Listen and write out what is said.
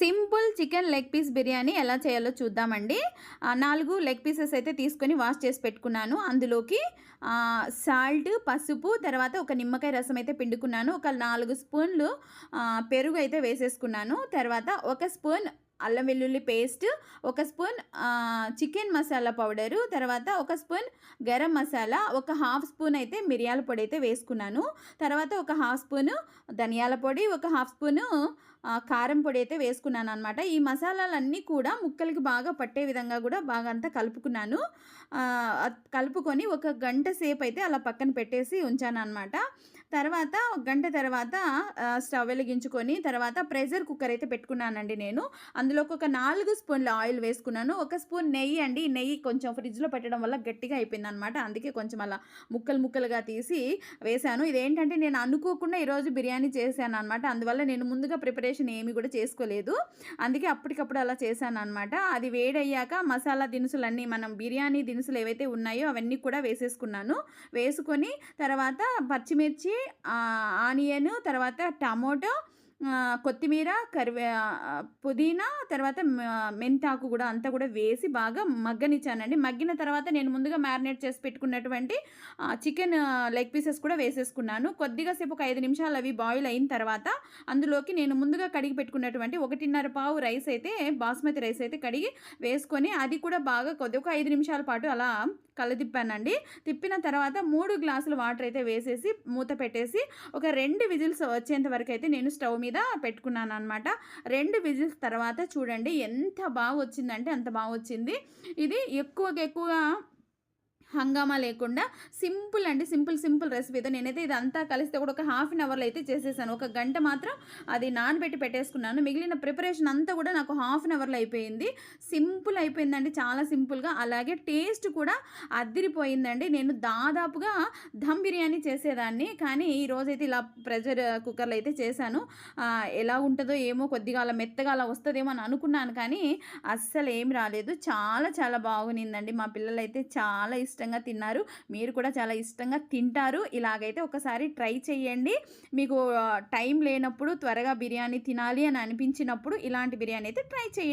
Simple chicken leg piece biryani ఎలా చేయాలో చూద్దామండి. నాలుగు లెగ్ పీసెస్ అయితే తీసుకొని వాష్ చేసి పెట్టుకున్నాను. అందులోకి సాల్ట్ పసుపు తర్వాత ఒక నిమ్మకాయ రసం అయితే పిండుకున్నాను. ఒక నాలుగు స్పూన్లు పెరుగు అయితే వేసేసుకున్నాను. తర్వాత ఒక స్పూన్ అల్లం వెల్లుల్లి పేస్ట్ ఒక స్పూన్ చికెన్ మసాలా పౌడరు తర్వాత ఒక స్పూన్ గరం మసాలా ఒక హాఫ్ స్పూన్ అయితే మిరియాల పొడి అయితే వేసుకున్నాను. తర్వాత ఒక హాఫ్ స్పూను ధనియాల పొడి ఒక హాఫ్ స్పూను కారం పొడి అయితే వేసుకున్నాను అనమాట ఈ మసాలాలన్నీ కూడా ముక్కలకి బాగా పట్టే విధంగా కూడా బాగా అంతా కలుపుకున్నాను. కలుపుకొని ఒక గంట సేపు అయితే అలా పక్కన పెట్టేసి ఉంచాను అనమాట తర్వాత ఒక గంట తర్వాత స్టవ్ వెలిగించుకొని తర్వాత ప్రెషర్ కుక్కర్ అయితే పెట్టుకున్నానండి నేను. అందులోకి ఒక నాలుగు స్పూన్ల ఆయిల్ వేసుకున్నాను. ఒక స్పూన్ నెయ్యి అండి. నెయ్యి కొంచెం ఫ్రిడ్జ్లో పెట్టడం వల్ల గట్టిగా అయిపోయింది అనమాట అందుకే కొంచెం అలా ముక్కలు ముక్కలుగా తీసి వేశాను. ఇదేంటంటే నేను అనుకోకుండా ఈరోజు బిర్యానీ చేశాను అనమాట అందువల్ల నేను ముందుగా ప్రిపరేషన్ ఏమి కూడా చేసుకోలేదు. అందుకే అప్పటికప్పుడు అలా చేశాను అనమాట అది వేడయ్యాక మసాలా దినుసులన్నీ మనం బిర్యానీ దినుసులు ఏవైతే ఉన్నాయో అవన్నీ కూడా వేసేసుకున్నాను. వేసుకొని తర్వాత పచ్చిమిర్చి ఆనియన్ తర్వాత టమోటో కొత్తిమీర కరివే పుదీనా తర్వాత మెంతాకు కూడా అంతా కూడా వేసి బాగా మగ్గనిచ్చానండి. మగ్గిన తర్వాత నేను ముందుగా మ్యారినేట్ చేసి పెట్టుకున్నటువంటి చికెన్ లెగ్ పీసెస్ కూడా వేసేసుకున్నాను. కొద్దిగా సేపు ఒక ఐదు నిమిషాలు అవి బాయిల్ అయిన తర్వాత అందులోకి నేను ముందుగా కడిగి పెట్టుకున్నటువంటి ఒకటిన్నర పావు రైస్ అయితే బాస్మతి రైస్ అయితే కడిగి వేసుకొని అది కూడా బాగా కొద్ది ఒక ఐదు నిమిషాల పాటు అలా కలదిప్పానండి. తిప్పిన తర్వాత మూడు గ్లాసులు వాటర్ అయితే వేసేసి మూత పెట్టేసి ఒక రెండు విజిల్స్ వచ్చేంత వరకు అయితే నేను స్టవ్ మీద పెట్టుకున్నాను అనమాట రెండు విజిల్స్ తర్వాత చూడండి ఎంత బాగా వచ్చిందంటే అంత బాగా వచ్చింది ఇది ఎక్కువగా ఎక్కువగా హంగామా లేకుండా సింపుల్ అండి సింపుల్ సింపుల్ రెసిపీతో నేనైతే ఇదంతా కలిస్తే కూడా ఒక హాఫ్ అన్ అవర్లో అయితే చేసేసాను. ఒక గంట మాత్రం అది నానబెట్టి పెట్టేసుకున్నాను. మిగిలిన ప్రిపరేషన్ అంతా కూడా నాకు హాఫ్ అన్ అవర్లో అయిపోయింది. సింపుల్ అయిపోయిందండి చాలా సింపుల్గా అలాగే టేస్ట్ కూడా అద్దిరిపోయిందండి నేను దాదాపుగా ధమ్ బిర్యానీ చేసేదాన్ని. కానీ ఈ రోజైతే ఇలా ప్రెషర్ కుక్కర్లో అయితే చేశాను. ఎలా ఉంటుందో ఏమో కొద్దిగా అలా మెత్తగా అలా వస్తుందేమో అని అనుకున్నాను. కానీ అస్సలు ఏం రాలేదు. చాలా చాలా బాగునిందండి. మా పిల్లలైతే చాలా ఇష్టం. ఇష్టంగా తిన్నారు. మీరు కూడా చాలా ఇష్టంగా తింటారు. ఇలాగైతే ఒకసారి ట్రై చేయండి మీకు టైం లేనప్పుడు త్వరగా బిర్యానీ తినాలి అని అనిపించినప్పుడు ఇలాంటి బిర్యానీ అయితే ట్రై చేయండి